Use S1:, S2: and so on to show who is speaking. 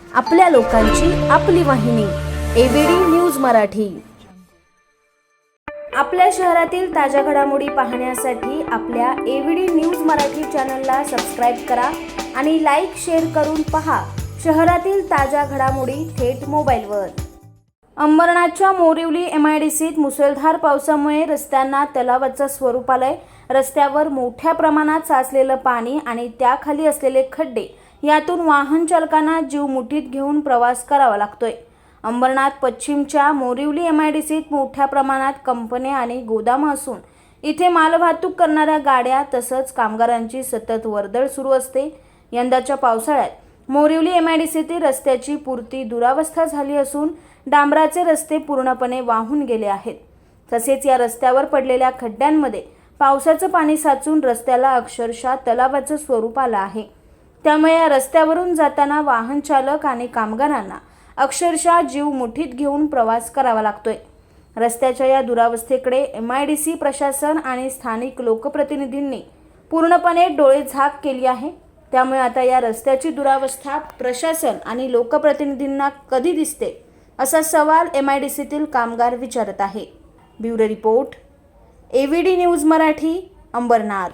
S1: आपल्या लोकांची आपली वाहिनी एबीडी न्यूज मराठी. आपल्या शहरातील ताज्या घडामोडी पाहण्यासाठी आपल्या एबीडी न्यूज मराठी चॅनलला सबस्क्राईब करा आणि लाईक शेअर करून पहा शहरातील ताज्या घडामोडी थेट मोबाईलवर. अंबरनाथच्या मोरिवली एम आय डी सीत मुसळधार पावसामुळे रस्त्यांना तलावाचं स्वरूप आलंय. रस्त्यावर मोठ्या प्रमाणात साचलेलं पाणी आणि त्याखाली असलेले खड्डे यातून वाहन चालकांना जीव मुठीत घेऊन प्रवास करावा लागतोय. अंबरनाथ पश्चिमच्या मोरिवली एम आय डी सीत मोठ्या प्रमाणात कंपन्या आणि गोदामं असून इथे मालवाहतूक करणाऱ्या गाड्या तसंच कामगारांची सतत वर्दळ सुरू असते. यंदाच्या पावसाळ्यात मोरिवली एम आय डी सीतील रस्त्याची पुरती दुरावस्था झाली असून डांबराचे रस्ते पूर्णपणे वाहून गेले आहेत. तसेच या रस्त्यावर पडलेल्या खड्ड्यांमध्ये पावसाचं पाणी साचून रस्त्याला अक्षरशः तलावाचं स्वरूप आलं आहे. त्यामुळे या रस्त्यावरून जाताना वाहन चालक आणि कामगारांना अक्षरशः जीव मुठीत घेऊन प्रवास करावा लागतोय. रस्त्याच्या या दुरावस्थेकडे एम आय डी सी प्रशासन आणि स्थानिक लोकप्रतिनिधींनी पूर्णपणे डोळे झाक केली आहे. त्यामुळे आता या रस्त्याची दुरावस्था प्रशासन आणि लोकप्रतिनिधींना कधी दिसते असा सवाल एम आय डी सीतील कामगार विचारत आहे. Bureau report A V D news Marathi Ambernath.